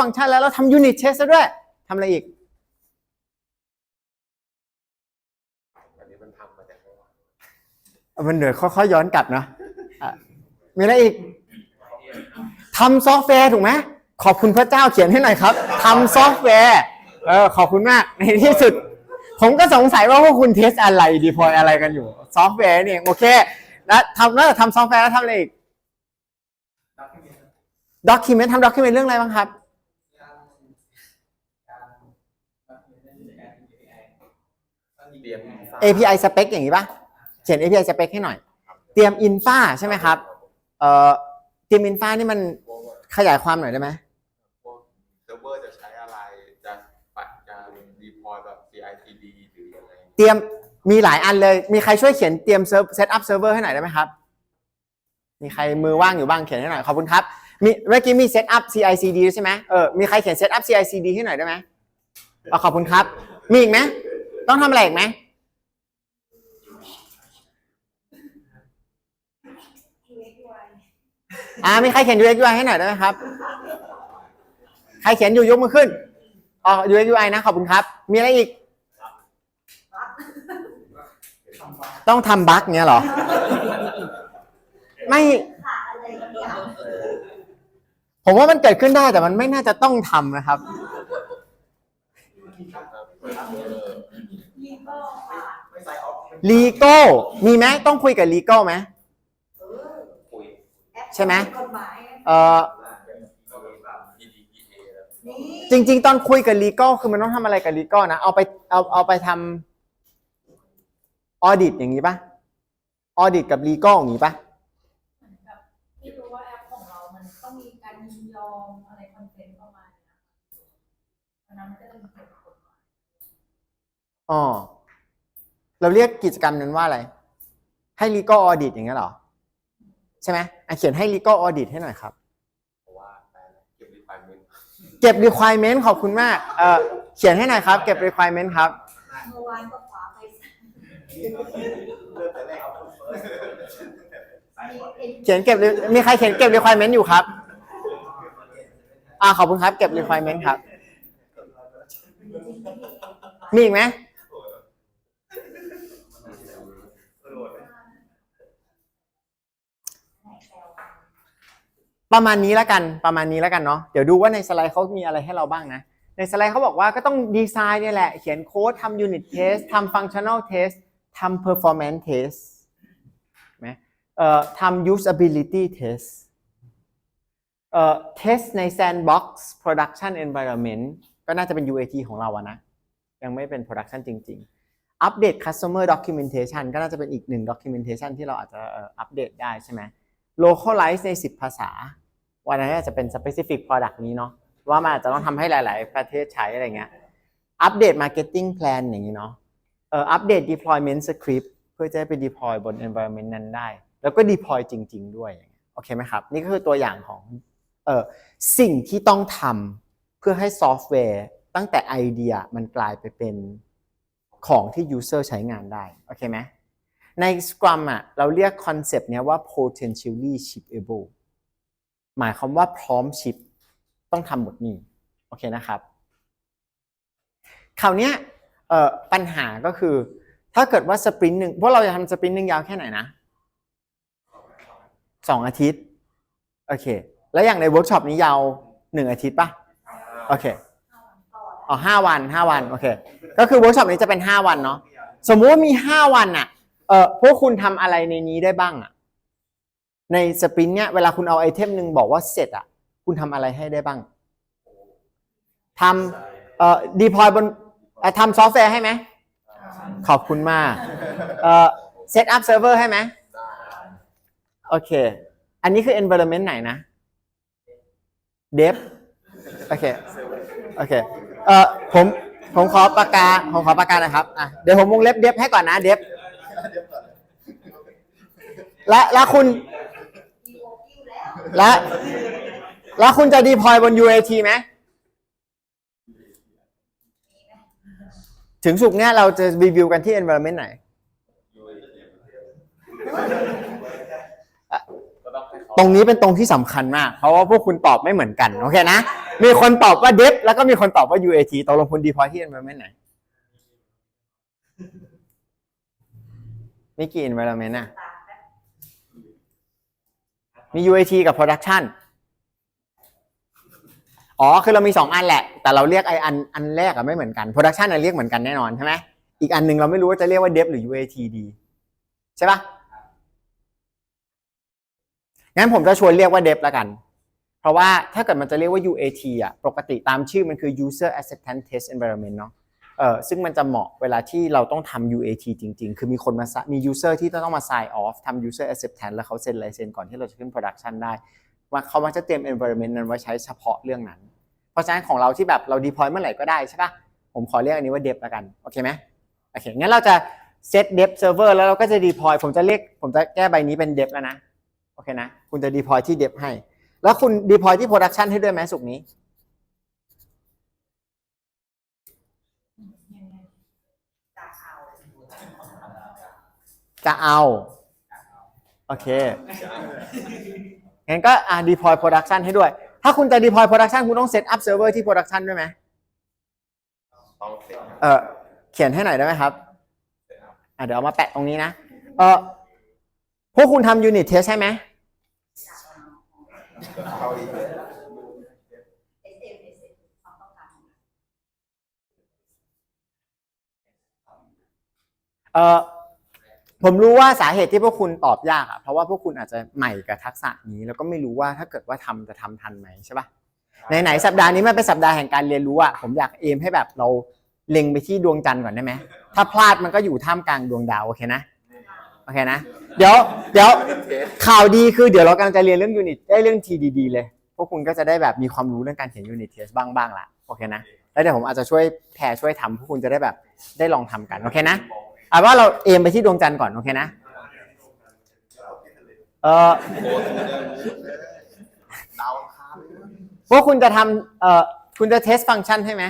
ฟังก์ชันแล้วเราทำยูนิตเทสด้วยทำอะไรอีกอันนี้มันทำมาจากไหนวะมันเดี๋ยวค่อยๆย้อนกลับเนอะอะมีอะไรอีกทำซอฟต์แวร์ถูกไหมขอบคุณพระเจ้าเขียนให้หน่อยครับทำซอฟต์แวร์เออขอบคุณมากในที่สุด ผมก็สงสัยว่าพวกคุณเทสอะไรดีพอยอะไรกันอยู่ ซอฟต์แวร์นี่เองโอเค แล้วทำแล้วทำซอฟต์แวร์แล้วทำอะไรอีกด็อกิเมนต์ทำด็อกิเมนต์เรื่องอะไรบ้างครับ เตรียม API spec อย่างนี้ป่ะเขียน API spec ให้หน่อย เตรียม infra ใช่ไหมครับ เอ่อ เตรียม infra นี่มันพวกขยายความหน่อยได้ไหมพวกเซิร์ฟเวอร์จะใช้อะไร จะปัดจะดีพอยแบบ CI/CD หรือยังไง เตรียม มีหลายอันเลย มีใครช่วยเขียนเตรียม set up server ให้หน่อยได้ไหมครับ มีใครมือว่างอยู่บ้างเขียนให้หน่อย ขอบคุณครับ มีเมื่อกี้มี set up CI/CD ใช่ไหมเออ มีใครเขียน set up CI/CD ให้หน่อยได้ไหมเอาขอบคุณครับ มีอีกไหมต้องทำอะไรอีกไหม อ่ามีใครเขียน UX UI ให้หน่อยได้ไหมครับ ใครเขียนอยู่ยกมือขึ้นอ๋อ UX UI นะขอบคุณครับ มีอะไรอีก ต้องทำบั๊กเงี้ยเหรอ ไม่ ผมว่ามันเกิดขึ้นได้แต่มันไม่น่าจะต้องทำนะครับ ลีโก้มีไหมต้องคุยกับลีโก้ไหม ใช่ไหมกฎหมายเอ่อก็มีแบบ PDPA แล้วนี่จริง ๆ ตอนคุยกับลีโก้คือมันต้องทำอะไรกับลีโก้นะ เอาไปเอาเอาไปทำออดิตอย่างนี้ปะออดิตกับลีโก้อย่างนี้ปะเหมือนกับไม่รู้ว่าแอปของเรา มันต้องมีการยินยอมอะไรคอนเทนต์ประมาณนี้นะคะอันนั้นมันก็จะมีเกี่ยวกับกฎหมายอ๋อเราเรียกกิจกรรมนั้นว่าอะไร ให้ legal audit อย่างเงี้ยเหรอ ใช่ไหมอะเขียนให้ legal audit ให้หน่อยครับ เพราะว่าแปลแล้วเก็บ requirement เก็บ requirement ขอบคุณมากเอ่อเขียนให้หน่อยครับ เก็บ requirement ครับ เมื่อวานก็ขวาไปมีเขียนเก็บมีใครเขียนเก็บ requirement อยู่ครับ อ่าขอบคุณครับ เก็บ requirement ครับ มีอีกไหม ประมาณนี้แล้วกันประมาณนี้แล้วกันเนาะเดี๋ยวดูว่าในสไลด์เขามีอะไรให้เราบ้างนะ ในสไลด์เขาบอกว่าก็ต้องดีไซน์เนี่ยแหละ เขียนโค้ดทำ unit test ทำ functional test ทำ performance test ไหมเอ่อทำ usability test เอ่อ test ใน sandbox production environment ก็น่าจะเป็น UAT ของเราอะนะ ยังไม่เป็น production จริง ๆ อัปเดต customer documentation ก็น่าจะเป็นอีกหนึ่ง documentation ที่เราอาจจะอัปเดตได้ใช่ไหม localize ใน 10 ภาษา วันนั้นอาจจะเป็น specific product นี้เนาะว่ามันอาจจะต้องทำให้หลาย ๆ ประเทศใช้อะไรเงี้ยอัปเดต marketing plan อย่างนี้เนาะเอ่ออัปเดต deployment script เพื่อจะให้ไป deploy บน environment นั้นได้ แล้วก็ deploy จริง ๆ ด้วยอย่างเงี้ยโอเคไหมครับ นี่ก็คือตัวอย่างของเอ่อสิ่งที่ต้องทำเพื่อให้ซอฟต์แวร์ตั้งแต่ไอเดียมันกลายไปเป็นของที่ user ใช้งานได้โอเคไหมใน Scrum อะเราเรียกคอนเซปต์เนี้ยว่า potentially shippable หมายความว่าพร้อมชิปต้องทำหมดนี้โอเคนะครับคราวนี้ปัญหาก็คือ ถ้าเกิดว่าสปรินต์หนึ่งพวกเราจะทำสปรินต์หนึ่งยาวแค่ไหนนะสองอาทิตย์โอเค แล้วอย่างในเวิร์กช็อปนี้ยาวหนึ่งอาทิตย์ปะโอเคอ๋อห้าวันห้าวันโอเคก็คือเวิร์กช็อปนี้จะเป็นห้าวันเนาะสมมุติว่ามีห้าวันอะเออพวกคุณทำอะไรในนี้ได้บ้างอะ ในสปรินต์เนี้ยเวลาคุณเอาไอเทมหนึ่งบอกว่าเสร็จอะคุณทำอะไรให้ได้บ้างทำเอ่อดีพอยบนเอ่อทำซอฟต์แวร์ให้ไหม ขอบคุณมากเอ่อเซตอัพเซิร์ฟเวอร์ให้ไหมโอเค อันนี้คือ environment ไหนนะ dev โอเค โอเค เอ่อ ผม ผมขอปากกา ผมขอปากกานะครับ อะ เดี๋ยวผมวงเล็บ dev ให้ก่อนนะ dev และและคุณมีโอคิว และ แล้วคุณจะ deploy บน UAT ไหม ถึงสุกเนี้ยเราจะรีวิวกันที่ environment ไหน ตรงนี้เป็นตรงที่สำคัญมาก เพราะว่าพวกคุณตอบไม่เหมือนกัน โอเคนะ มีคนตอบว่า dep แล้วก็มีคนตอบว่า UAT ตกลงคุณ deploy ที่ environment ไหนมีกี่ environment อะ มี UAT กับ production อ๋อ คือเรามีสองอันแหละ แต่เราเรียกไออันอันแรกอะไม่เหมือนกัน production อะเรียกเหมือนกันแน่นอนใช่ไหมอีกอันหนึ่งเราไม่รู้ว่าจะเรียกว่า dep หรือ UAT ดีใช่ปะงั้นผมจะชวนเรียกว่า dep แล้วกัน เพราะว่าถ้าเกิดมันจะเรียกว่า UAT อะปกติตามชื่อมันคือ user acceptance test environment เนาะ เออซึ่งมันจะเหมาะเวลาที่เราต้องทำ UAT จริง ๆ คือมีคนมามี user ที่ต้องมา sign off ทำ user acceptance แล้วเขาเซ็นลายเซ็นก่อนที่เราจะขึ้น production ได้ ว่าเขามักจะเตรียม environment นั้นไว้ใช้เฉพาะเรื่องนั้น เพราะฉะนั้นของเราที่แบบเรา deploy เมื่อไหร่ก็ได้ใช่ปะผมขอเรียกอันนี้ว่า dep แล้วกัน โอเคไหมโอเค งั้นเราจะ set dep server แล้วเราก็จะ deploy ผมจะเรียก ผมจะแก้ใบนี้เป็น dep แล้วนะ โอเคนะ คุณจะ deploy ที่ dep ให้ แล้วคุณ deploy ที่ production ให้ด้วยไหมสุกนี้ ยังไง จะเอา จะเอา โอเค งั้นก็อ่า deploy production ให้ด้วย ถ้าคุณจะ deploy production คุณต้อง set up server ที่ production ด้วยไหมต้องเสร็จเออเขียนให้หน่อยได้ไหมครับ อะเดี๋ยวเอามาแปะตรงนี้นะ เออพวกคุณทำ unit test ใช่ไหมเข้าอีกเอ ผมรู้ว่าสาเหตุที่พวกคุณตอบยากอะเพราะว่าพวกคุณอาจจะใหม่กับทักษะนี้ แล้วก็ไม่รู้ว่าถ้าเกิดว่าทำจะทำทันไหมใช่ปะไหนๆสัปดาห์นี้มันเป็นสัปดาห์แห่งการเรียนรู้อะผมอยากเอมให้แบบเราเล็งไปที่ดวงจันทร์ก่อนได้ไหมถ้าพลาดมันก็อยู่ท่ามกลางดวงดาวโอเคนะโอเคนะ เดี๋ยวเดี๋ยวข่าวดีคือเดี๋ยวเรากำลังจะเรียนเรื่องยูนิตได้เรื่อง TDD เลยพวกคุณก็จะได้แบบมีความรู้เรื่องการเขียนยูนิตเทสบ้างบ้างๆละโอเคนะแล้วเดี๋ยวผมอาจจะช่วยแพรช่วยทำพวกคุณจะได้แบบได้ลองทำกันโอเคนะเอาว่าเราเอมไปที่ดวงจันทร์ก่อน โอเคนะ เออดาวอังคารพวกคุณจะทำเอ่อคุณจะเทสฟังก์ชันใช่ไหม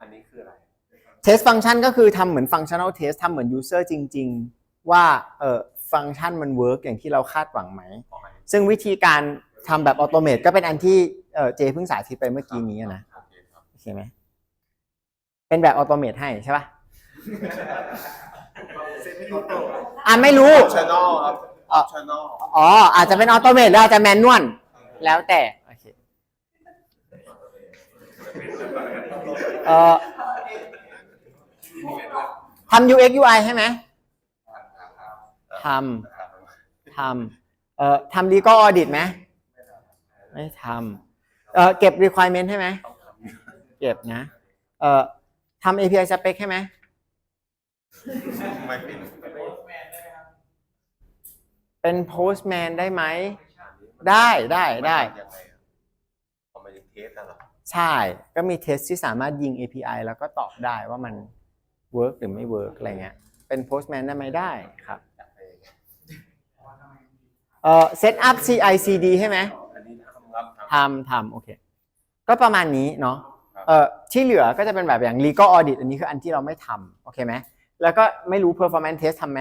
อันนี้คืออะไรเทสฟังก์ชันก็คือทำเหมือนฟังชั่น a ลเทสทำเหมือนยูเซอร์จริง ๆ ว่าเออฟังก์ชันมันเวิร์กอย่างที่เราคาดหวังไหมของอันนี้ซึ่งวิธีการทำแบบออโตเมตก็เป็นอันที่เออเจเพิ่งสาธิตไปเมื่อกี้นี้อะนะโอเคครับโอเคไหมเป็นแบบออโตเมตให้ใช่ปะ อะไม่รู้ชแนลครับอะชแนลอ๋อ อาจจะเป็นออโตเมตหรืออาจจะแมนนวลแล้วแต่โอเคเอ่อทำ UX UI ใช่ไหมทำทำเอ่อทำ legal audit ไหมไม่ทำเอ่อเก็บ requirement ใช่ไหมเก็บนะเอ่อทำ API spec ใช่ไหม ไม่เป็นเป็น postman ได้ไหม ได้ได้ได้ยังไงอะเอามาเทสกันหรอใช่ ก็มีเทสที่สามารถยิง API แล้วก็ตอบได้ว่ามัน work หรือไม่ work อะไรเงี้ย เป็น postman ได้ไหมได้ครับอยากไปอย่างเงี้ยเอ่อ set up CI CD ใช่ไหมทำททำทำโอเค ก็ประมาณนี้เนาะเอ่อที่เหลือก็จะเป็นแบบอย่าง legal audit อันนี้คืออันที่เราไม่ทำโอเคไหม แล้วก็ไม่รู้ performance test ทำไหม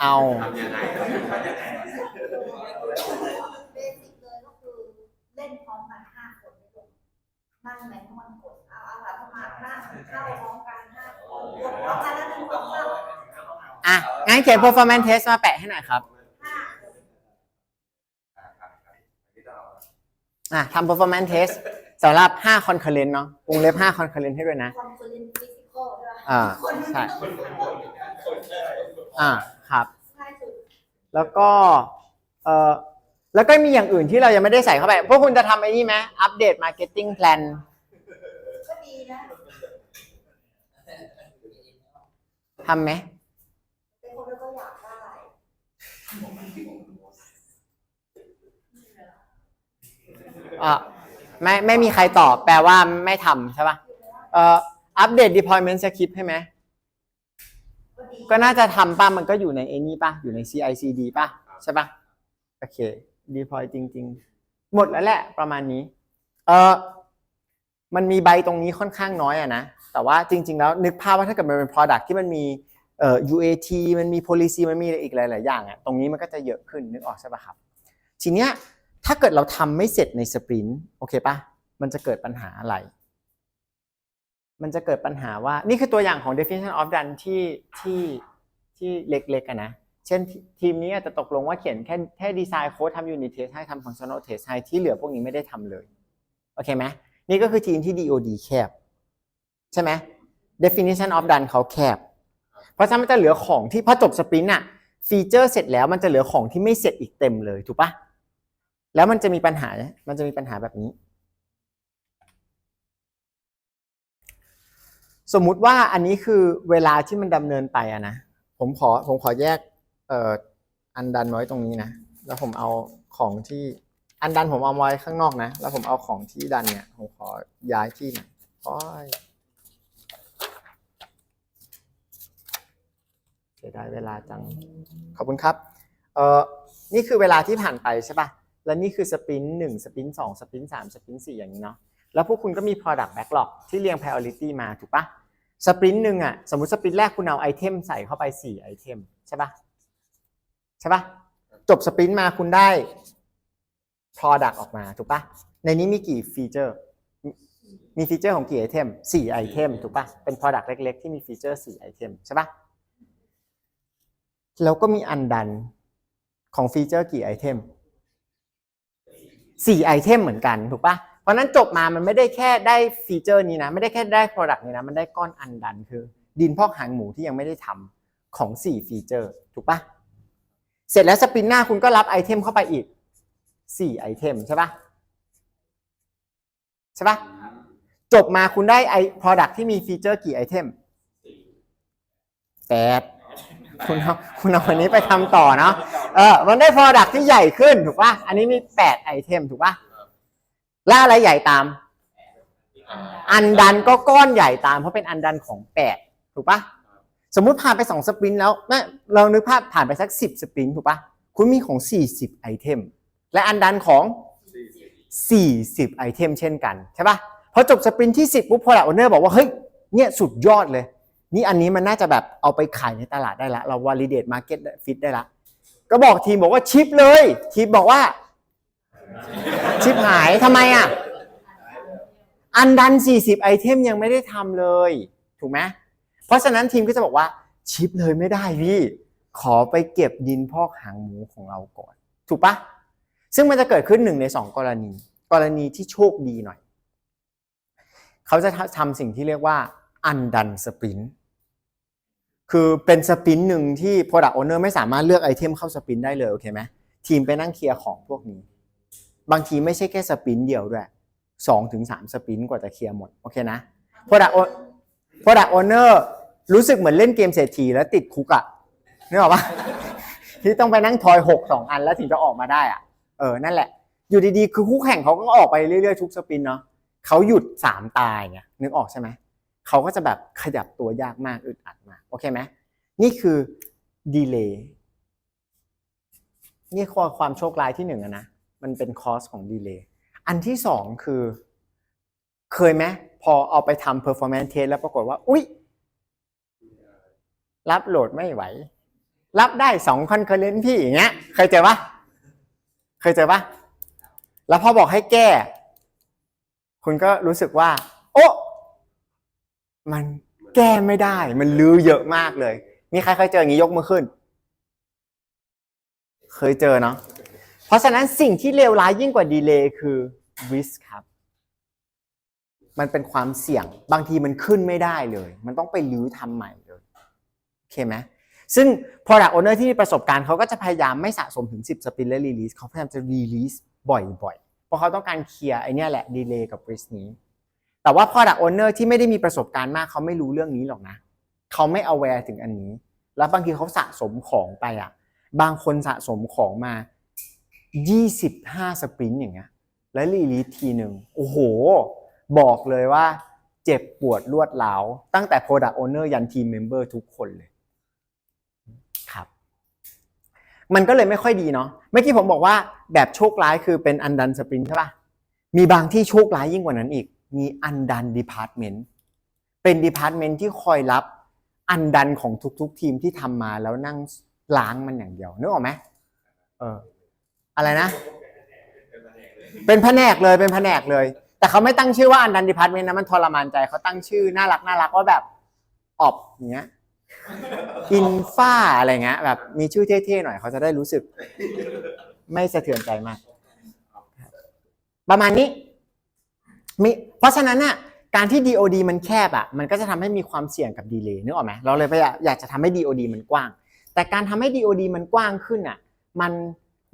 เอาทำยังไงเบสิกเลยก็คือเล่นพร้อมกันห้าคนไม่ลงนั่งแมนนวลกดเอาเอาสมาร์ทนั่งเข้าพร้อมกันห้าคนกดพร้อมกันแล้วหนึ่งสองสามอะงั้นเขียน performance test มาแปะให้หน่อยครับอะทำ performance test สำหรับ 5 concurrent เนาะวงเล็บ 5 concurrent ให้ด้วยนะ คอนเฟอเรนซ์ฟิสิกอลใช่ไหมอ่าคนใช่อ่าครับง่ายสุดแล้วก็เอ่อแล้วก็มีอย่างอื่นที่เรายังไม่ได้ใส่เข้าไป พวกคุณจะทำไอ้นี่ไหมอัปเดต marketing plan ก็ดีนะทำไหมเป็นคนแล้วก็อยากได้อะ ไม่ไม่มีใครตอบแปลว่าไม่ทำใช่ปะเอ่ออัปเดต deployment script ใช่ไหมก็น่าจะทำป่ะ มันก็อยู่ในไอ้นี่ป่ะ อยู่ใน CI/CD ป่ะ ใช่ป่ะ โอเค deploy จริง ๆ หมดแล้วแหละประมาณนี้ เออมันมีใบตรงนี้ค่อนข้างน้อยอะนะ แต่ว่าจริง ๆ แล้วนึกภาพว่าถ้าเกิดมันเป็น product ที่มันมีเอ่อ UAT มันมี policy มันมีอีกหลาย ๆ อย่างอะตรงนี้มันก็จะเยอะขึ้นนึกออกใช่ป่ะครับ ทีเนี้ย ถ้าเกิดเราทำไม่เสร็จในสปรินต์โอเคปะมันจะเกิดปัญหาอะไร มันจะเกิดปัญหาว่า นี่คือตัวอย่างของ definition of done ที่ที่ที่เล็กๆนะ เช่นทีมนี้อาจจะตกลงว่าเขียนแค่แค่ดีไซน์โค้ดทำ unit test ให้ทำ functional test ให้ที่เหลือพวกนี้ไม่ได้ทำเลย โอเคไหมนี่ก็คือทีมที่ DOD แคบ ใช่ไหม definition of done เขาแคบ เพราะฉะนั้นมันจะเหลือของที่พอจบสปรินต์อะฟีเจอร์เสร็จแล้วมันจะเหลือของที่ไม่เสร็จอีกเต็มเลยถูกปะ แล้วมันจะมีปัญหา มันจะมีปัญหาแบบนี้ สมมุติว่าอันนี้คือเวลาที่มันดำเนินไปอะนะ ผมขอผมขอแยกเอ่ออันดันไว้ตรงนี้นะ แล้วผมเอาของที่อันดันผมเอาไว้ข้างนอกนะ แล้วผมเอาของที่ดันเนี่ย ผมขอย้ายที่หน่อยโอ้ยเสียดายเวลาจัง ขอบคุณครับ เอ่อ นี่คือเวลาที่ผ่านไปใช่ป่ะ แล้วนี่คือสปรินต์หนึ่งสปรินต์สองสปรินต์สามสปรินต์สี่อย่างนี้เนาะแล้วพวกคุณก็มี product backlog ที่เรียง priority มาถูกปะสปรินต์หนึ่งอะสมมติสปรินต์แรกคุณเอาไอเทมใส่เข้าไป4ไอเทมใช่ปะใช่ปะจบสปรินต์มาคุณได้ product ออกมาถูกปะในนี้มีกี่ฟีเจอร์มีฟีเจอร์ของกี่ไอเทม4ไอเทมถูกปะเป็น product เล็ก ๆ ที่มีฟีเจอร์4ไอเทมใช่ปะแล้วก็มีอันดันของฟีเจอร์กี่ไอเทม 4ไอเทมเหมือนกันถูกปะเพราะนั้นจบมามันไม่ได้แค่ได้ฟีเจอร์นี้นะไม่ได้แค่ได้ Product นี้นะมันได้ก้อนอันดันคือ ดินพอกหางหมูที่ยังไม่ได้ทำของ 4 ฟีเจอร์ถูกปะเสร็จแล้วสปินหน้าคุณก็รับไอเทมเข้าไปอีก 4 ไอเทมใช่ปะใช่ปะจบมาคุณได้ไอ Product ที่มีฟีเจอร์กี่ไอเทมแปด คุณเอาคุณเอาวันนี้ไปทำต่อเนาะเออมันได้ Product ที่ใหญ่ขึ้นถูกปะอันนี้มี8ไอเทมถูกปะแล้วอะไรใหญ่ตาม อันดันก็ก้อนใหญ่ตาม เพราะเป็นอันดันของ8ถูกปะสมมุติผ่านไป2สปรินต์แล้วนะเรานึกภาพผ่านไปสัก10สปรินต์ถูกปะคุณมีของ40ไอเทมและอันดันของ40ไอเทมเช่นกันใช่ปะพอจบสปรินต์ที่10ปุ๊บ Product Owner บอกว่าเฮ้ยเนี่ยสุดยอดเลย นี่อันนี้มันน่าจะแบบเอาไปขายในตลาดได้ละ เรา validate market fit ได้ละ ก็บอกทีมบอกว่าชิปเลย ทีมบอกว่า ชิปหายทำไมอะ อันดัน 40 ไอเทมยังไม่ได้ทำเลย ถูกไหมเพราะฉะนั้นทีมก็จะบอกว่าชิปเลยไม่ได้พี่ ขอไปเก็บดินพอกหางหมูของเราก่อน ถูกปะซึ่งมันจะเกิดขึ้นหนึ่งในสองกรณี กรณีที่โชคดีหน่อย เขาจะทำสิ่งที่เรียกว่าอันดันสปรินต์ คือเป็นสปรินต์หนึ่งที่ Product Owner ไม่สามารถเลือกไอเทมเข้าสปรินต์ได้เลยโอเคไหมทีมไปนั่งเคลียร์ของพวกนี้ บางทีไม่ใช่แค่สปรินต์เดียวด้วยสองถึงสามสปรินต์กว่าจะเคลียร์หมดโอเคนะ Product O- Product Owner รู้สึกเหมือนเล่นเกมเศรษฐีแล้วติดคุกอะนึกออกปะที่ต้องไปนั่งทอยหกสองอันแล้วถึงจะออกมาได้อะเออนั่นแหละ อยู่ดีๆ คือคู่แข่งเขาก็ออกไปเรื่อยๆทุกสปรินต์เนาะเขาหยุดสามตายไงนึกออกใช่ไหม เขาก็จะแบบขยับตัวยากมากอึดอัดมากโอเคไหมนี่คือดีเลย์นี่คือความโชคร้ายที่หนึ่งนะมันเป็นคอสของดีเลย์อันที่สองคือ เคยไหมพอเอาไปทำ performance test แล้วปรากฏว่า อุ๊ย รับโหลดไม่ไหว รับได้สองคอนเคอร์เรนต์พี่อย่างเงี้ย เคยเจอปะเคยเจอปะแล้วพอบอกให้แก้ คุณก็รู้สึกว่า โอ้ มันแก้ไม่ได้ มันลื้อเยอะมากเลย มีใครเคยเจออย่างนี้ยกมือขึ้น เคยเจอเนาะ เพราะฉะนั้นสิ่งที่เลวร้ายยิ่งกว่าดีเลย์คือ risk ครับ มันเป็นความเสี่ยง บางทีมันขึ้นไม่ได้เลย มันต้องไปรื้อทำใหม่เลย โอเคไหมซึ่ง product owner ที่มีประสบการณ์เขาก็จะพยายามไม่สะสมถึง 10สปินและ release เขาพยายามจะ release บ่อยๆ เพราะเขาต้องการเคลียร์ไอเนี้ยแหละ delay กับ risk นี้ แต่ว่า product owner ที่ไม่ได้มีประสบการณ์มากเขาไม่รู้เรื่องนี้หรอกนะเขาไม่ aware ถึงอันนี้ แล้วบางทีเขาสะสมของไปอะบางคนสะสมของมา 25 สปรินต์อย่างเงี้ยแล้วรีลีทีหนึ่งโอ้โห บอกเลยว่าเจ็บปวดรวดร้าวตั้งแต่ Product Owner ยันทีม Member ทุกคนเลยครับ มันก็เลยไม่ค่อยดีเนาะเมื่อกี้ผมบอกว่าแบบโชคร้ายคือเป็นอันดันสปรินใช่ปะมีบางที่โชคร้ายยิ่งกว่านั้นอีก มีอันดันดีพาร์ตเมนต์เป็นดีพาร์ตเมนต์ที่คอยรับอันดันของทุกๆ ทีมที่ทำมาแล้วนั่งล้างมันอย่างเดียวนึกออกไหมเอออะไรนะ เป็นแผนกเลยเป็นแผนกเลย แต่เขาไม่ตั้งชื่อว่าอันดันดีพาร์ตเมนต์นะมันทรมานใจเขาตั้งชื่อน่ารักน่ารักว่าแบบออบอย่างเงี้ยอินฟ้าอะไรเงี้ยแบบมีชื่อเท่ๆหน่อยเขาจะได้รู้สึก ไม่สะเทือนใจมาก ประมาณนี้ มีเพราะฉะนั้นน่ะการที่ DOD มันแคบอะมันก็จะทำให้มีความเสี่ยงกับดีเลย์นึกออกไหมเราเลยพยายามอยากจะทำให้ DOD มันกว้าง แต่การทำให้ DOD มันกว้างขึ้นอะมัน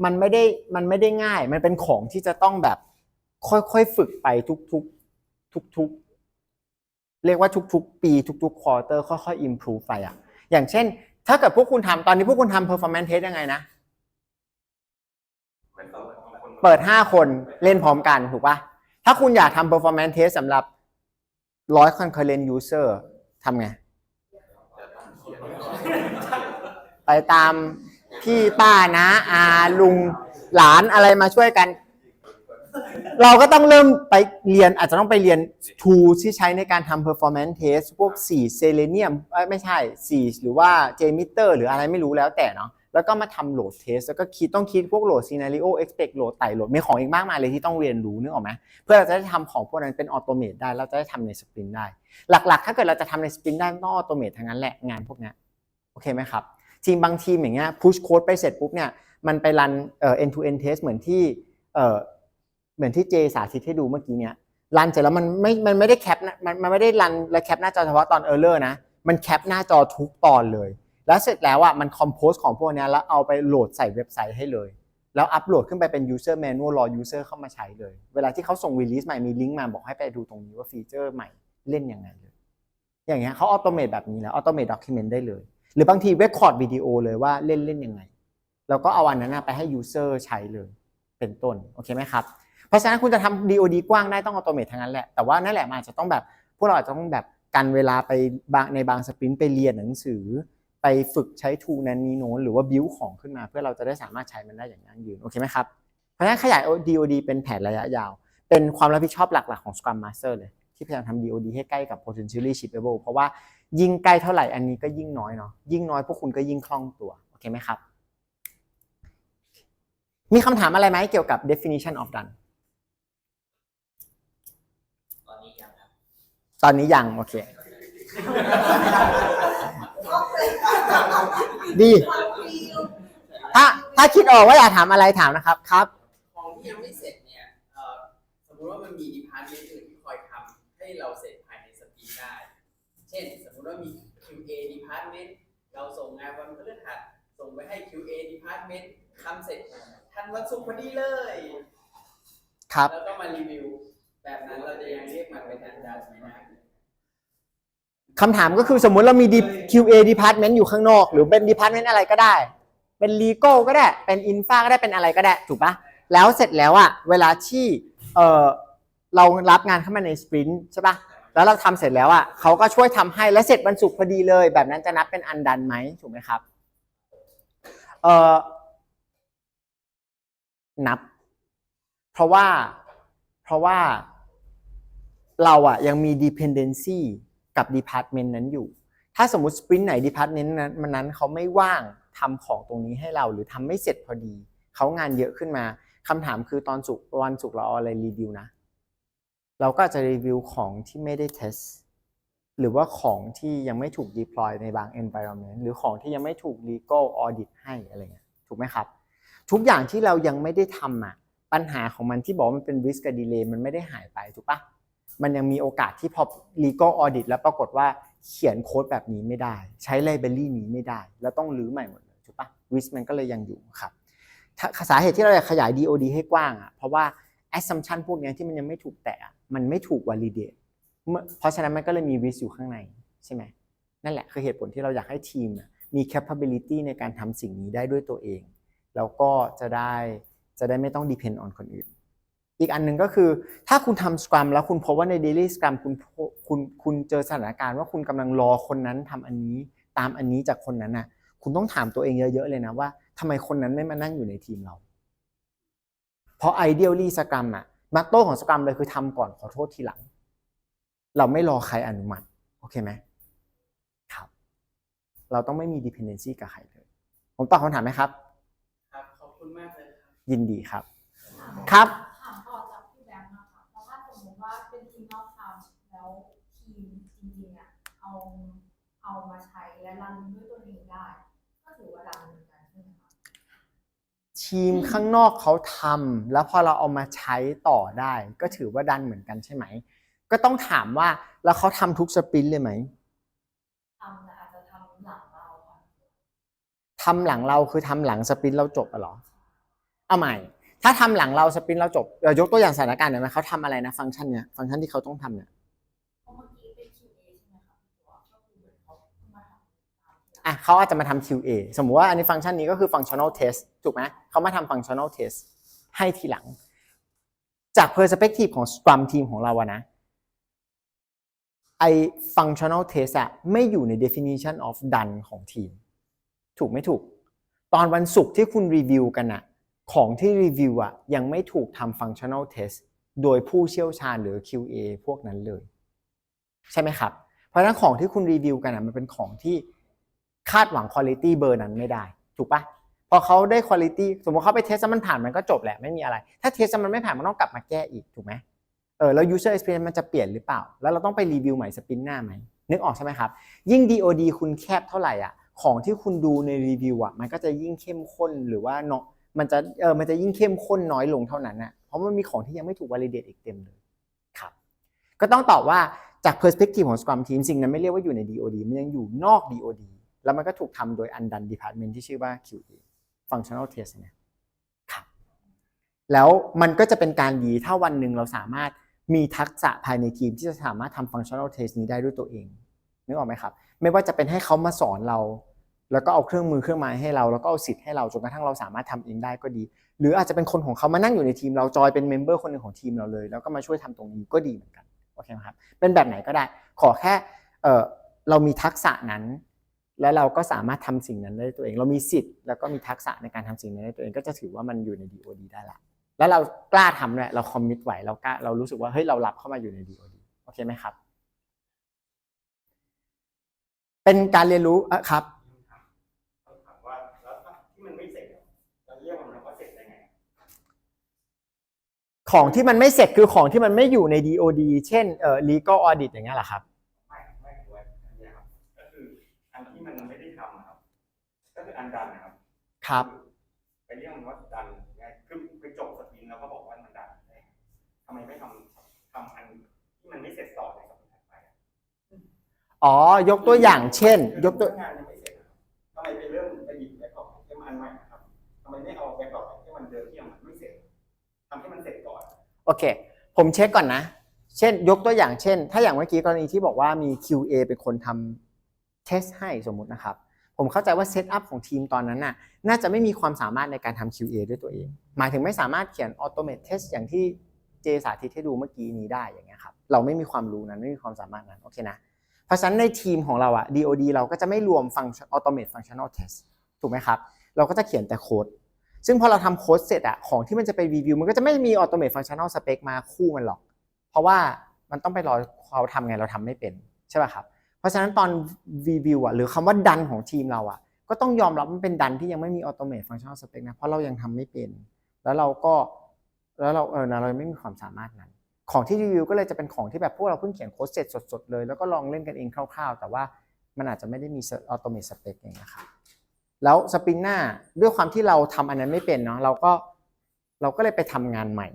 มันไม่ได้มันไม่ได้ง่าย มันเป็นของที่จะต้องแบบค่อยๆฝึกไปทุกๆทุกๆ เรียกว่าทุกๆ ปีทุกๆควอเตอร์ค่อยๆ improve ไปอะอย่างเช่น ถ้าเกิดพวกคุณทำตอนนี้พวกคุณทำ performance test ยังไงนะ เปิด5คนเล่นพร้อมกันถูกปะ ถ้าคุณอยากทำ performance test สำหรับร้อย concurrent user ทำไง ไปตามพี่ป้านะอาลุงหลานอะไรมาช่วยกัน เราก็ต้องเริ่มไปเรียนอาจจะต้องไปเรียน tools ที่ใช้ในการทำ performance test พวก4 selenium เอ้ยไม่ใช่4หรือว่า jmeter หรืออะไรไม่รู้แล้วแต่เนาะ แล้วก็มาทำโหลด test แล้วก็คิดต้องคิดพวกโหลด scenario expect โหลดไต่โหลดมีของอีกมากมายเลยที่ต้องเรียนรู้นึกออกไหมเพื่อเราจะได้ทำของพวกนั้นเป็นออโตเมตได้เราจะได้ทำในสปรินได้ หลักๆ ถ้าเกิดเราจะทำในสปรินได้ต้องออโตเมตทั้งนั้นแหละงานพวกนี้โอเคไหมครับทีมบางทีมอย่างเงี้ย push code ไปเสร็จปุ๊บเนี่ยมันไปรันเอ่อ end to end test เหมือนที่เอ่อเหมือนที่เจสาธิตให้ดูเมื่อกี้เนี่ยรันเสร็จแล้วมันไม่ มันไม่ได้แคปนะมันมันไม่ได้รันและแคปหน้าจอเฉพาะตอน error นะ มันแคปหน้าจอทุกตอนเลย แล้วเสร็จแล้วอะมัน compose ของพวกนี้แล้วเอาไปโหลดใส่เว็บไซต์ให้เลย แล้วอัปโหลดขึ้นไปเป็น user manual รอ user เข้ามาใช้เลย เวลาที่เขาส่ง release ใหม่มีลิงก์มาบอกให้ไปดูตรงนี้ว่าฟีเจอร์ใหม่เล่นยังไงเลย อย่างเงี้ยเขาออโตเมตแบบนี้แล้วออโตเมตด็อกิเมนต์ได้เลย หรือบางทีเรคคอร์ดวิดีโอเลยว่าเล่นเล่นยังไง แล้วก็เอาอันนั้นไปให้ user ใช้เลย เป็นต้นโอเคไหมครับเพราะฉะนั้นคุณจะทำ DOD กว้างได้ต้องออโตเมตทั้งนั้นแหละแต่ว่านั่นแหละมันอาจจะต้องแบบพวกเราอาจจะต้องแบบกันเวลาไปบางในบางสปรินต์ไปเรียนหนังสือ ไปฝึกใช้ทูนั้นนี้โน้นหรือว่าบิวของขึ้นมาเพื่อเราจะได้สามารถใช้มันได้อย่างยั่งยืนโอเคไหมครับเพราะฉะนั้นขยาย DOD เป็นแผนระยะยาว เป็นความรับผิดชอบหลักๆของ Scrum Master เลย ที่พยายามทำ DOD ให้ใกล้กับ potentially shippable เพราะว่ายิ่งใกล้เท่าไหร่อันนี้ก็ยิ่งน้อยเนาะยิ่งน้อยพวกคุณก็ยิ่งคล่องตัวโอเคไหมครับมีคำถามอะไรไหมเกี่ยวกับ definition of done ตอนนี้ยังครับ ตอนนี้ยัง โอเค ดีความฟิลถ้าถ้าคิดออกว่าอยากถามอะไรถามนะครับครับ ของที่ยังไม่เสร็จเนี่ยเอ่อสมมุติว่ามันมีดีพาร์ตเมนต์อื่นที่คอยทำให้เราเสร็จภายในสปีดได้ เช่น สมมุติว่ามี QA department เราส่งงานวันพฤหัสส่งไปให้ QA department ทำเสร็จทันวันศุกร์พอดีเลย ครับ แล้วก็มารีวิว แบบนั้นเราจะยังเรียกมันเป็นอันดับไม่ได้ คำถามก็คือสมมุติเรามี D- QA department อยู่ข้างนอก หรือเป็น department อะไรก็ได้ เป็น legal ก็ได้ เป็น infra ก็ได้ เป็นอะไรก็ได้ ถูกปะแล้วเสร็จแล้วอะเวลาที่เออเรารับงานเข้ามาในสปรินต์ใช่ปะแล้วเราทำเสร็จแล้วอะเขาก็ช่วยทำให้และเสร็จวันศุกร์พอดีเลย แบบนั้นจะนับเป็นอันดันไหมถูกไหมครับเออนับ เพราะว่าเพราะว่าเราอะยังมี dependency กับ department นั้นอยู่ ถ้าสมมติ sprint ไหน department นั้นมันนั้นเขาไม่ว่างทำของตรงนี้ให้เราหรือทำไม่เสร็จพอดี เขางานเยอะขึ้นมาคำถามคือตอนศุกวันศุกเราเอาอะไรรีวิวนะ เราก็จะรีวิวของที่ไม่ได้ test หรือว่าของที่ยังไม่ถูก deploy ในบาง environment หรือของที่ยังไม่ถูก legal audit ให้อะไรเงี้ยถูกไหมครับ ทุกอย่างที่เรายังไม่ได้ทำอะปัญหาของมันที่บอกมันเป็น risk กับ delay มันไม่ได้หายไปถูกปะ มันยังมีโอกาสที่พอ legal audit แล้วปรากฏว่าเขียนโค้ดแบบนี้ไม่ได้ ใช้ library นี้ไม่ได้ แล้วต้องรื้อใหม่หมดเลยถูกปะ risk มันก็เลยยังอยู่ครับสาเหตุที่เราอยากขยาย DOD ให้กว้างอะเพราะว่า assumption พวกนี้ที่มันยังไม่ถูกแตะมันไม่ถูก validate เมื่อเพราะฉะนั้นมันก็เลยมี risk อยู่ข้างในใช่ไหมนั่นแหละคือเหตุผลที่เราอยากให้ทีมมี capability ในการทำสิ่งนี้ได้ด้วยตัวเอง แล้วก็จะได้จะได้ไม่ต้อง depend on คนอื่น อีกอันหนึ่งก็คือ ถ้าคุณทำ Scrum แล้วคุณพบว่าใน Daily Scrum คุณคุณคุณเจอสถานการณ์ว่าคุณกำลังรอคนนั้นทำอันนี้ตามอันนี้จากคนนั้นน่ะ คุณต้องถามตัวเองเยอะ ๆ เลยนะว่าทำไมคนนั้นไม่มานั่งอยู่ในทีมเรา เพราะ ideally Scrum อะมาโต้ของ Scrum เลยคือทำก่อนขอโทษทีหลัง เราไม่รอใครอนุมัติ โอเคไหมครับ เราต้องไม่มี dependency กับใครเลย ผมตอบคำถามไหมครับ ครับ ขอบคุณมากเลยครับยินดีครับ ครับ แล้วทีมจริงๆอะเอาเอามาใช้และรันด้วยตัวเองได้ ก็ถือว่ารันเหมือนกันใช่ไหมคะทีมข้างนอกเขาทำแล้วพอเราเอามาใช้ต่อได้ ก็ถือว่าดันเหมือนกันใช่ไหม ก็ต้องถามว่าแล้วเขาทำทุกสปรินต์เลยไหมทำแต่อาจจะทำหลังเราค่ะทำหลังเราคือทำหลังสปรินต์เราจบอะเหรอ เอาใหม่ ถ้าทำหลังเราสปรินต์เราจบเดี๋ยวยกตัวอย่างสถานการณ์หน่อยไหมเขาทำอะไรนะ ฟังก์ชันเนี้ยฟังก์ชันที่เขาต้องทำเนี่ย อะเขาอาจจะมาทำ QA สมมุติว่าอันนี้ฟังก์ชันนี้ก็คือ functional test ถูกไหมเขามาทำ functional test ให้ทีหลัง จาก perspective ของ Scrum team ของเราอะนะไอ functional test อะไม่อยู่ใน definition of done ของทีม ถูกไม่ถูก ตอนวันศุกร์ที่คุณรีวิวกันอะของที่รีวิวอะยังไม่ถูกทำ functional test โดยผู้เชี่ยวชาญหรือ QA พวกนั้นเลย ใช่ไหมครับ เพราะฉะนั้นของที่คุณรีวิวกันอะมันเป็นของที่ คาดหวังคุณภาพเบอร์นั้นไม่ได้ ถูกปะพอเขาได้คุณภาพสมมติเขาไปเทสแล้วมันผ่านมันก็จบแหละไม่มีอะไร ถ้าเทสแล้วมันไม่ผ่านมันต้องกลับมาแก้อีกถูกไหมเออแล้ว user experience มันจะเปลี่ยนหรือเปล่า แล้วเราต้องไปรีวิวใหม่สปินหน้าไหมนึกออกใช่ไหมครับ ยิ่ง DOD คุณแคบเท่าไหร่อะของที่คุณดูในรีวิวอะมันก็จะยิ่งเข้มข้นหรือว่าเนาะมันจะเออมันจะยิ่งเข้มข้นน้อยลงเท่านั้นอะเพราะมันมีของที่ยังไม่ถูก validate อีกเต็มเลยครับก็ต้องตอบว่าจาก perspective ของ Scrum Team สิ่งนั้นไม่เรียกว่าอยู่ใน DOD มันยังอยู่นอก DOD แล้วมันก็ถูกทำโดย undone department ที่ชื่อว่า QA functional test เนี่ยครับแล้วมันก็จะเป็นการดีถ้าวันหนึ่งเราสามารถมีทักษะภายในทีมที่จะสามารถทำ functional test นี้ได้ด้วยตัวเองนึกออกไหมครับ ไม่ว่าจะเป็นให้เขามาสอนเรา แล้วก็เอาเครื่องมือเครื่องไม้ให้เรา แล้วก็เอาสิทธิ์ให้เราจนกระทั่งเราสามารถทำเองได้ก็ดี หรืออาจจะเป็นคนของเขามานั่งอยู่ในทีมเราจอยเป็นเมมเบอร์คนหนึ่งของทีมเราเลย แล้วก็มาช่วยทำตรงนี้ก็ดีเหมือนกันโอเคไหมครับเป็นแบบไหนก็ได้ ขอแค่เออเรามีทักษะนั้น แล้วเราก็สามารถทำสิ่งนั้นได้ด้วยตัวเอง เรามีสิทธิ์ แล้วก็มีทักษะในการทำสิ่งนั้นได้ตัวเอง ก็จะถือว่ามันอยู่ใน DOD ได้ละ แล้วเรากล้าทำด้วยเราคอมมิตไหว เรากล้า เรารู้สึกว่า เฮ้ย เรารับเข้ามาอยู่ใน DOD โอเคไหมครับ เป็นการเรียนรู้อะครับต้องถามว่าแล้วที่มันไม่เสร็จอะเราเรียกมันว่าเสร็จได้ไงของที่มันไม่เสร็จคือของที่มันไม่อยู่ใน DOD เช่นเอ่อ legal audit อย่างเงี้ยเหรอครับ ไม่ไม่ถือว่าอันเนี้ยครับ ก็คืออันที่มันไม่ได้ทำอะครับ ก็คืออันดันนะครับครับไปเรียกมันว่าดันไงคือไปจบสปินแล้วก็บอกว่ามันดันได้ทำไมไม่ทำทำอันที่มันไม่เสร็จต่อในสปินถัดไปอะอ๋อ ยกตัวอย่างเช่น ยกตัวงานยังไม่เสร็จอะทำไมไปเริ่มไปหยิบแบ็คออกให้มันอันใหม่นะครับทำไมไม่เอาแบ็คออกให้มันเดิมที่มันไม่เสร็จทำให้มันเสร็จก่อน โอเค ผมเช็คก่อนนะ เช่น ยกตัวอย่างเช่น ถ้าอย่างเมื่อกี้กรณีที่บอกว่ามี QA เป็นคนทำเทสให้สมมุตินะครับ ผมเข้าใจว่าเซตอัพของทีมตอนนั้นน่ะน่าจะไม่มีความสามารถในการทำ QA ด้วยตัวเอง หมายถึงไม่สามารถเขียน automate test อย่างที่เจสาธิตให้ดูเมื่อกี้นี้ได้อย่างเงี้ยครับเราไม่มีความรู้นั้นไม่มีความสามารถนั้นโอเคนะเพราะฉะนั้นในทีมของเราอะ DOD เราก็จะไม่รวม function automate functional test ถูกไหมครับ เราก็จะเขียนแต่โค้ดซึ่งพอเราทำโค้ดเสร็จอะของที่มันจะไปรีวิวมันก็จะไม่มี automate functional spec มาคู่มันหรอก เพราะว่ามันต้องไปรอเขาทำไงเราทำไม่เป็นใช่ป่ะครับ เพราะฉะนั้นตอนรีวิวอะหรือคำว่าดันของทีมเราอะก็ต้องยอมรับมันเป็นดันที่ยังไม่มี automate functional spec นะเพราะเรายังทำไม่เป็น แล้วเราก็แล้วเราเออนะเราไม่มีความสามารถนั้น ของที่รีวิวก็เลยจะเป็นของที่แบบพวกเราเพิ่งเขียนโค้ดเสร็จสดๆเลย แล้วก็ลองเล่นกันเองคร่าวๆ แต่ว่ามันอาจจะไม่ได้มี automate spec องเงี้ยครับแล้วสปรินหน้าด้วยความที่เราทำอันนั้นไม่เป็นเนาะเราก็เราก็เลยไปทำงานใหม่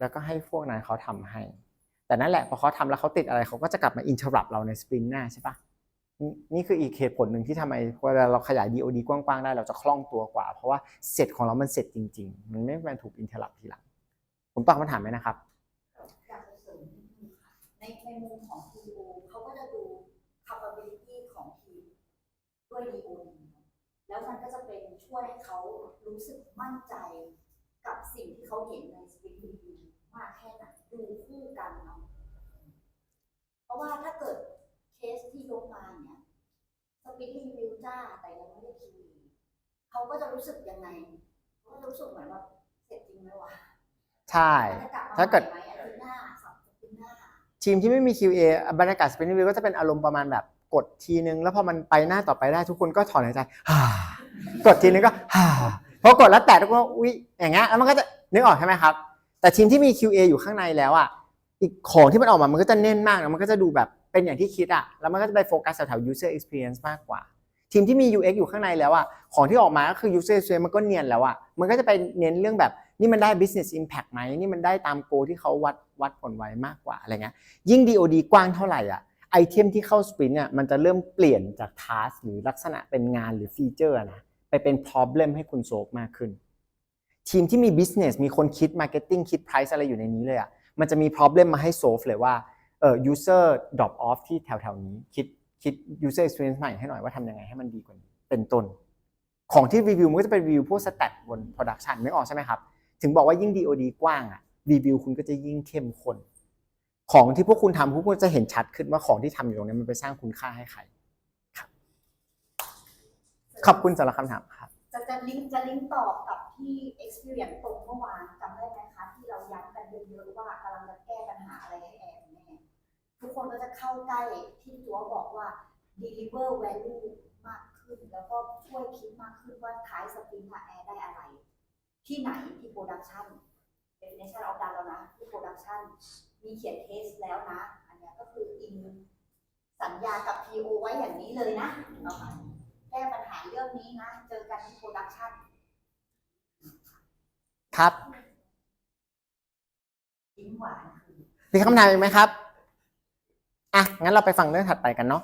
แล้วก็ให้พวกนั้นเขาทำให้ แต่นั่นแหละพอเขาทำแล้วเขาติดอะไรเขาก็จะกลับมาอินเทอร์รับเราในสปรินหน้าใช่ปะนี่นี่คืออีกเหตุผลหนึ่งที่ทำไมเวลาเราขยาย DOD กว้างๆได้เราจะคล่องตัวกว่า เพราะว่าเสร็จของเรามันเสร็จจริง ๆ มันไม่มาถูกอินเทอร์รับทีหลัง ผมตอบคำถามไหมนะครับ อยากจะเสริมนิดนึงค่ะในในมุมของ PO เขาก็จะดู capability ของทีมด้วย DOD แล้วมันก็จะเป็นช่วยให้เขารู้สึกมั่นใจกับสิ่งที่เขาเห็นในสปินรี มากแค่ไหนดูคู่กันเนาะเพราะว่าถ้าเกิดเคสที่ยกมาเนี่ยสปินรีวิวจ้าแต่ยังไม่ได้คิวเขาก็จะรู้สึกยังไงเขาก็จะรู้สึกเหมือนว่าเสร็จจริงไหมวะใช่มันจะลับมถ้าเกิดใหม่ไหมอาทิตย์หน้าสองอาทิตย์หน้าทีมที่ไม่มี QA บรรยากาศสปรินต์รีวิวก็จะเป็นอารมณ์ประมาณแบบกดทีนึง แล้วพอมันไปหน้าต่อไปได้ทุกคนก็ถอนหายใจฮ่ากดทีนึงก็ฮ่าพอกดแล้วแตะทุกคนก็อุ๊ยอย่างเงี้ยแล้วมันก็จะนึกออกใช่ไหมครับ แต่ทีมที่มี QA อยู่ข้างในแล้วอะอีกของที่มันออกมามันก็จะเน้นมากนะมันก็จะดูแบบเป็นอย่างที่คิดอะแล้วมันก็จะไปโฟกัสแถวๆ user experience มากกว่า ทีมที่มี UX อยู่ข้างในแล้วอะของที่ออกมาก็คือ user experience มันก็เนียนแล้วอะมันก็จะไปเน้นเรื่องแบบนี่มันได้ business impact ไหมนี่มันได้ตามโกที่เขาวัดวัดผลไว้มากกว่าอะไรเงี้ยยิ่ง DOD กว้างเท่าไหร่อะไอเทมที่เข้า sprint เนี่ยมันจะเริ่มเปลี่ยนจาก task หรือลักษณะเป็นงานหรือฟีเจอร์นะไปเป็น problem ให้คุณ solve มากขึ้น ทีมที่มี business มีคนคิด marketing คิด price อะไรอยู่ในนี้เลยอะมันจะมี problem มาให้ solve เลยว่าเออ user drop off ที่แถวๆนี้คิดคิด user experience ใหม่ให้หน่อยว่าทำยังไงให้มันดีกว่านี้เป็นต้น ของที่รีวิวมันก็จะเป็นรีวิวพวกสแตทบน production นึกออกใช่ไหมครับ ถึงบอกว่ายิ่ง DOD กว้างอะรีวิวคุณก็จะยิ่งเข้มข้นของที่พวกคุณทำพวกคุณจะเห็นชัดขึ้นว่าของที่ทำอยู่ตรงนี้มันไปสร้างคุณค่าให้ใครครับขอบคุณสำหรับคำถามครับ จะจะลิงก์จะลิงก์ต่อกับที่ experience ตรงเมื่อวานจำได้ไหมคะที่เราย้ำกันเยอะๆว่ากำลังจะแก้ปัญหาอะไรให้แอร์แน่ทุกคนก็จะเข้าใกล้ที่ตัวบอกว่า deliver value มากขึ้น แล้วก็ช่วยคิดมากขึ้นว่าท้ายสปรินต์แอร์ได้อะไร ที่ไหนที่ production definition of done แล้วนะที่ production มีเขียนเทสแล้วนะ อันนี้ก็คืออินสัญญากับ PO ไว้อย่างนี้เลยนะเนาะคะ แก้ปัญหาเรื่องนี้นะ เจอกันที่โปรดักชั่น ครับยิ้มหวานคือมีคำถามอีกไหมครับ อะ งั้นเราไปฟังเรื่องถัดไปกันเนาะ